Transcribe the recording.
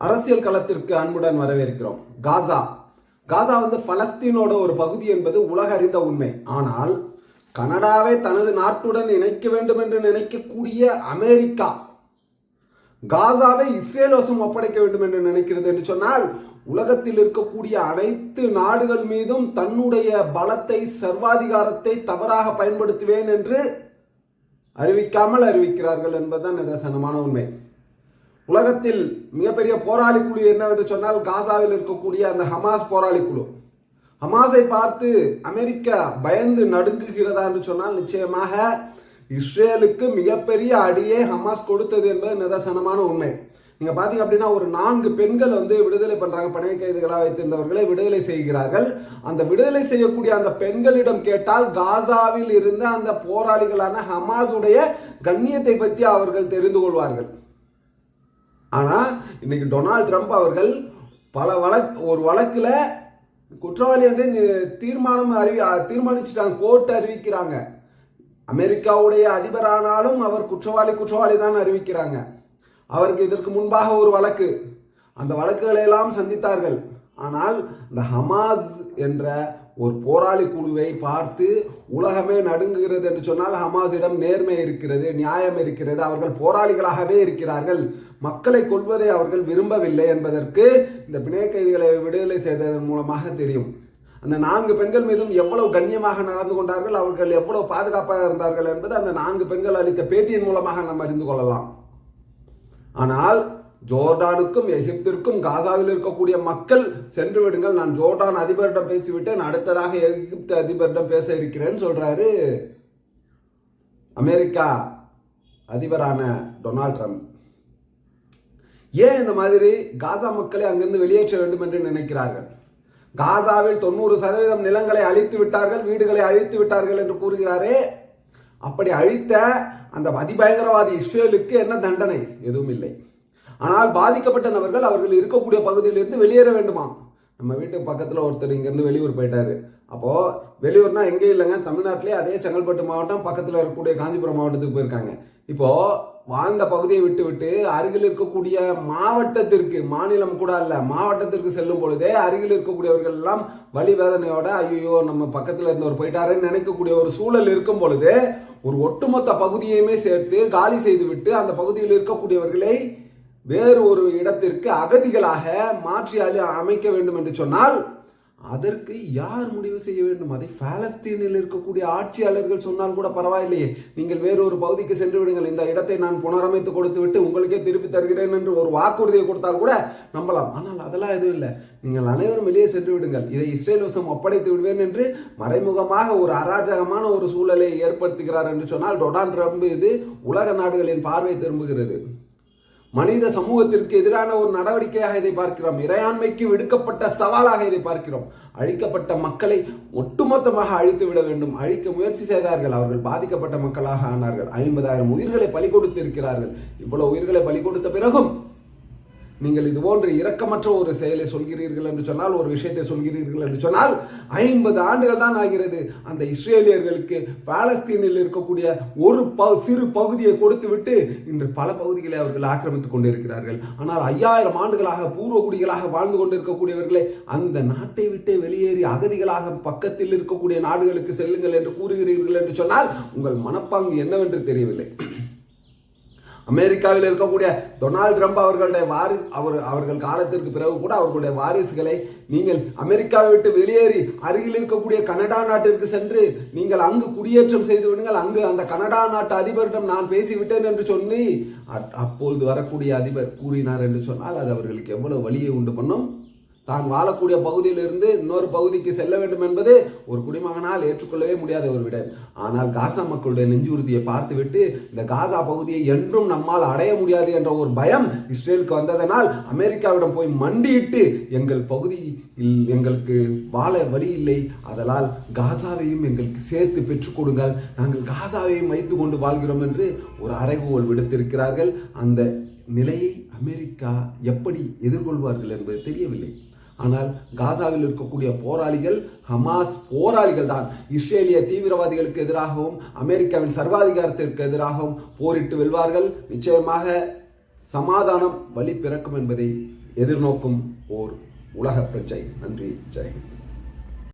அரசியல் களத்திற்கு அன்புடன் வரவேற்கிறோம். காசா. காசா வந்து பலஸ்தீனோட ஒரு பகுதி என்பது உலக அறிந்த உண்மை. ஆனால் கனடாவை தனது நாட்டுடன் இணைக்க வேண்டும் என்று நினைக்கக்கூடிய அமெரிக்கா காசாவை இஸ்ரேல் வசம் ஒப்படைக்க வேண்டும் என்று நினைக்கிறது என்று சொன்னால் உலகத்தில் இருக்கக்கூடிய அனைத்து நாடுகள் மீதும் தன்னுடைய பலத்தை சர்வாதிகாரத்தை தவறாக பயன்படுத்துவேன் என்று அறிவிக்காமல் அறிவிக்கிறார்கள் என்பதுதான் நிதர்சனமான உண்மை. உலகத்தில் மிகப்பெரிய போராளி குழு என்னவென்று சொன்னால் காசாவில் இருக்கக்கூடிய அந்த ஹமாஸ் போராளி குழு. ஹமாஸை பார்த்து அமெரிக்கா பயந்து நடுங்குகிறதா என்று சொன்னால் நிச்சயமாக இஸ்ரேலுக்கு மிகப்பெரிய அடியே ஹமாஸ் கொடுத்தது என்பது நிதர்சனமான உண்மை. நீங்க பாத்தீங்க அப்படின்னா ஒரு நான்கு பெண்கள் வந்து விடுதலை பண்றாங்க பணைய கைதிகளாக வைத்திருந்தவர்களை விடுதலை செய்கிறார்கள். அந்த விடுதலை செய்யக்கூடிய அந்த பெண்களிடம் கேட்டால் காசாவில் இருந்த அந்த போராளிகளான ஹமாஸுடைய கண்ணியத்தை பற்றி அவர்கள் தெரிந்து கொள்வார்கள். ஆனால் இன்னைக்கு டொனால்ட் ட்ரம்ப் அவர்கள் பல வழக்கு ஒரு வழக்கில் குற்றவாளி என்று தீர்மானம் அறிவி தீர்மானிச்சுட்டாங்க கோர்ட் அறிவிக்கிறாங்க. அமெரிக்காவுடைய அதிபரானாலும் அவர் குற்றவாளி குற்றவாளி தான் அறிவிக்கிறாங்க. அவருக்கு இதற்கு முன்பாக ஒரு வழக்கு. அந்த வழக்குகளை எல்லாம் சந்தித்தார்கள். ஆனால் இந்த ஹமாஸ் என்ற ஒரு போராளி குழுவை பார்த்து உலகமே நடுங்குகிறது என்று சொன்னால் ஹமாஸிடம் நேர்மை இருக்கிறது நியாயம் இருக்கிறது அவர்கள் போராளிகளாகவே இருக்கிறார்கள். மக்களை கொள்வதை அவர்கள் விரும்பவில்லை என்பதற்கு இந்த பிணைய கைதிகளை விடுதலை செய்ததன் மூலமாக தெரியும். அந்த நான்கு பெண்கள் மீதும் எவ்வளவு கண்ணியமாக நடந்து கொண்டார்கள் அவர்கள் எவ்வளவு பாதுகாப்பாக இருந்தார்கள் என்பது அந்த நான்கு பெண்கள் அளித்த பேட்டியின் மூலமாக நாம் அறிந்து கொள்ளலாம். ஆனால் ஜோர்டானுக்கும் எகிப்திற்கும் காசாவில் இருக்கக்கூடிய மக்கள் சென்று விடுங்கள் நான் ஜோர்டான் அதிபரிடம் பேசிவிட்டேன் அடுத்ததாக எகிப்து அதிபரிடம் பேச இருக்கிறேன்னு சொல்றாரு அமெரிக்கா அதிபரான டொனால்ட் ட்ரம்ப். ஏன் இந்த மாதிரி காசா மக்களை அங்கிருந்து வெளியேற்ற வேண்டும் என்று நினைக்கிறார்கள்? காசாவில் தொண்ணூறு சதவீதம் நிலங்களை அழித்து விட்டார்கள் வீடுகளை அழித்து விட்டார்கள் என்று கூறுகிறாரே. அப்படி அழித்த அந்த அதிபயங்கரவாதி இஸ்ரேலுக்கு என்ன தண்டனை? எதுவும் இல்லை. ஆனால் பாதிக்கப்பட்ட நபர்கள் அவர்கள் இருக்கக்கூடிய பகுதியிலிருந்து வெளியேற வேண்டுமா நம்ம வீட்டு பக்கத்தில் ஒருத்தர் இங்கேருந்து வெளியூர் போயிட்டாரு. அப்போது வெளியூர்னா எங்கே இல்லைங்க? தமிழ்நாட்டிலே அதே செங்கல்பட்டு மாவட்டம் பக்கத்தில் இருக்கக்கூடிய காஞ்சிபுரம் மாவட்டத்துக்கு போயிருக்காங்க. இப்போது வாழ்ந்த பகுதியை விட்டுவிட்டு அருகில் இருக்கக்கூடிய மாவட்டத்திற்கு மாநிலம் கூட அல்ல மாவட்டத்திற்கு செல்லும் பொழுதே அருகில் இருக்கக்கூடியவர்கள் எல்லாம் வழி வேதனையோட ஐயோ நம்ம பக்கத்தில் இருந்தவர் போயிட்டாருன்னு நினைக்கக்கூடிய ஒரு சூழல் இருக்கும் பொழுது ஒரு ஒட்டுமொத்த பகுதியையுமே சேர்த்து காலி செய்துவிட்டு அந்த பகுதியில் இருக்கக்கூடியவர்களை வேறு ஒரு இடத்திற்கு அகதிகளாக மாற்றி அமைக்க வேண்டும் என்று சொன்னால் அதற்கு யார் முடிவு செய்ய வேண்டும்? அதை பாலஸ்தீனில் இருக்கக்கூடிய ஆட்சியாளர்கள் சொன்னால் கூட பரவாயில்லையே. நீங்கள் வேறொரு பகுதிக்கு சென்று விடுங்கள். இந்த இடத்தை நான் புனரமைத்து கொடுத்து விட்டு உங்களுக்கே திருப்பி தருகிறேன் என்று ஒரு வாக்குறுதியை கொடுத்தால் கூட நம்பலாம். ஆனால் அதெல்லாம் எதுவும் இல்லை. நீங்கள் அனைவரும் வெளியே சென்று விடுங்கள். இதை இஸ்ரேல் வசம் ஒப்படைத்து விடுவேன் என்று மறைமுகமாக ஒரு அராஜகமான ஒரு சூழலை ஏற்படுத்துகிறார் என்று சொன்னால் டொனால்ட் ட்ரம்ப் இது உலக நாடுகளின் பார்வை திரும்புகிறது. மனித சமூகத்திற்கு எதிரான ஒரு நடவடிக்கையாக இதை பார்க்கிறோம். இறையாண்மைக்கு விடுக்கப்பட்ட சவாலாக இதை பார்க்கிறோம். அழிக்கப்பட்ட மக்களை ஒட்டுமொத்தமாக அழித்து விட வேண்டும். அழிக்க முயற்சி செய்தார்கள். அவர்கள் பாதிக்கப்பட்ட மக்களாக ஆனார்கள். ஐம்பதாயிரம் உயிர்களை பலி கொடுத்து இருக்கிறார்கள் இவ்வளவு உயிர்களை பலி கொடுத்த பிறகும் நீங்கள் இது போன்ற இரக்கமற்ற ஒரு செயலை சொல்கிறீர்கள் என்று சொன்னால் ஒரு விஷயத்தை சொல்கிறீர்கள் என்று சொன்னால் ஐம்பது ஆண்டுகள் தான் ஆகிறது. அந்த இஸ்ரேலியர்களுக்கு பாலஸ்தீனில் இருக்கக்கூடிய ஒரு ப சிறு பகுதியை கொடுத்து விட்டு இன்று பல பகுதிகளை அவர்கள் ஆக்கிரமித்துக் கொண்டிருக்கிறார்கள். ஆனால் ஐயாயிரம் ஆண்டுகளாக பூர்வகுடிகளாக வாழ்ந்து கொண்டிருக்கக்கூடியவர்களை அந்த நாட்டை விட்டே வெளியேறி அகதிகளாக பக்கத்தில் இருக்கக்கூடிய நாடுகளுக்கு செல்லுங்கள் என்று கூறுகிறீர்கள் என்று சொன்னால் உங்கள் மனப்பாங்கு என்னவென்று தெரியவில்லை. அமெரிக்காவில் இருக்கக்கூடிய டொனால்ட் ட்ரம்ப் அவர்களுடைய வாரி அவர் அவர்கள் காலத்திற்கு பிறகு கூட அவர்களுடைய வாரிசுகளை நீங்கள் அமெரிக்காவை விட்டு வெளியேறி அருகில் இருக்கக்கூடிய கனடா நாட்டிற்கு சென்று நீங்கள் அங்கு குடியேற்றம் செய்து விடுங்கள். அங்கு அந்த கனடா நாட்டு அதிபரிடம் நான் பேசிவிட்டேன் என்று சொல்லி அ- அப்பொழுது வரக்கூடிய அதிபர் கூறினார் என்று சொன்னால் அது அவர்களுக்கு எவ்வளவு வழியை உண்டு பண்ணும்? தான் வாழக்கூடிய பகுதியிலிருந்து இன்னொரு பகுதிக்கு செல்ல வேண்டும் என்பது ஒரு குடிமகனால் ஏற்றுக்கொள்ளவே முடியாத ஒரு விடயம் ஆனால் காசா மக்களுடைய நெஞ்சுறுதியை பார்த்துவிட்டு இந்த காசா பகுதியை என்றும் நம்மால் அடைய முடியாது என்ற ஒரு பயம் இஸ்ரேலுக்கு வந்ததனால் அமெரிக்காவிடம் போய் மண்டியிட்டு எங்கள் பகுதியில் எங்களுக்கு வாழ வழி இல்லை. அதனால் காசாவையும் எங்களுக்கு சேர்த்து பெற்றுக் கொடுங்கள். நாங்கள் காசாவையும் வைத்து கொண்டு வாழ்கிறோம் என்று ஒரு அறைகோல் விடுத்திருக்கிறார்கள். அந்த நிலையை அமெரிக்கா எப்படி எதிர்கொள்வார்கள் என்பது தெரியவில்லை. ஆனால் காசாவில் இருக்கக்கூடிய போராளிகள் ஹமாஸ் போராளிகள் தான். இஸ்ரேலிய தீவிரவாதிகளுக்கு எதிராகவும் அமெரிக்காவின் சர்வாதிகாரத்திற்கு எதிராகவும் போரிட்டு வெல்வார்கள். நிச்சயமாக சமாதானம் வழி பிறக்கும் என்பதை எதிர்நோக்கும் ஓர் உலக பிரச்சை நன்றி. ஜெயஹிந்த்.